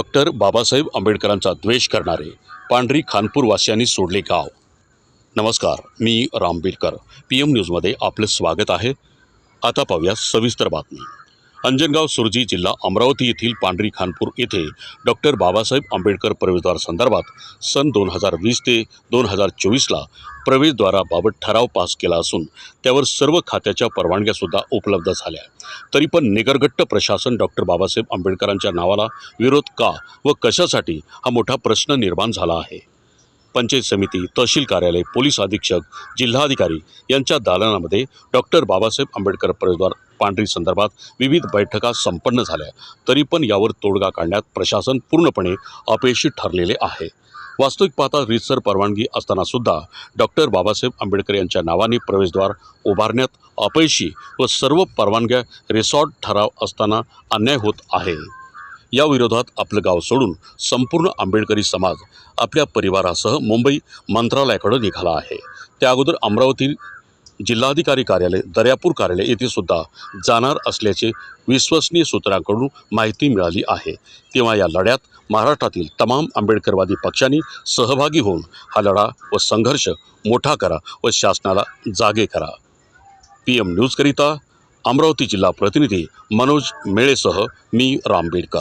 Doctor Babasaheb आंबेडकरांचा द्वेष करणारे पांढरी खानपूर वासियांनी सोडले गाव. नमस्कार मी राम बिरकर पी एम न्यूजमध्ये आपलं स्वागत आहे. आता पाहूया सविस्तर बातमी. अंजनगाव सुरजी जिल्हा अमरावती येथील पांढरी खानपूर येथे डॉक्टर बाबासाहेब आंबेडकर प्रवेशद्वार संदर्भात सन दोन हजार वीस ते दोन हजार चोवीसला प्रवेशद्वाराबाबत ठराव पास केला असून त्यावर सर्व खात्याच्या परवानग्यासुद्धा उपलब्ध झाल्या. तरी पण निगरगट्ट प्रशासन डॉक्टर बाबासाहेब आंबेडकरांच्या नावाला विरोध का व कशासाठी हा मोठा प्रश्न निर्माण झाला आहे? पंचायत समिती तहसील कार्यालय पोलीस अधीक्षक जिल्हाधिकारी यांच्या दालनामध्ये डॉक्टर बाबासाहेब आंबेडकर प्रवेशद्वार पांढरी संदर्भात विविध बैठका संपन्न झाल्या. तरी पण यावर तोडगा काढण्यात प्रशासन पूर्णपणे अपयशी ठरलेले आहे. वास्तविक पाहता रीतसर परवानगी असतानासुद्धा डॉक्टर बाबासाहेब आंबेडकर यांच्या नावाने प्रवेशद्वार उभारण्यात अपयशी व सर्व परवानग्या रिसॉर्ट ठराव असताना अन्याय होत आहे. या विरोधात आपलं गाव सोडून संपूर्ण आंबेडकरी समाज आपल्या परिवारासह मुंबई मंत्रालयाकडे निघाला आहे. त्या अगोदर अमरावती जिल्हाधिकारी कार्यालय दर्यापूर कार्यालय येथे सुद्धा जाणार असल्याचे विश्वसनीय सूत्रांकडून माहिती मिळाली आहे. तेव्हा या लढ्यात महाराष्ट्रातील तमाम आंबेडकरवादी पक्षांनी सहभागी होऊन हा लढा व संघर्ष मोठा करा व शासनाला जागे करा. पी एम न्यूजकरिता अमरावती जिल्हा प्रतिनिधी मनोज मेळेसह मी रामबेडकर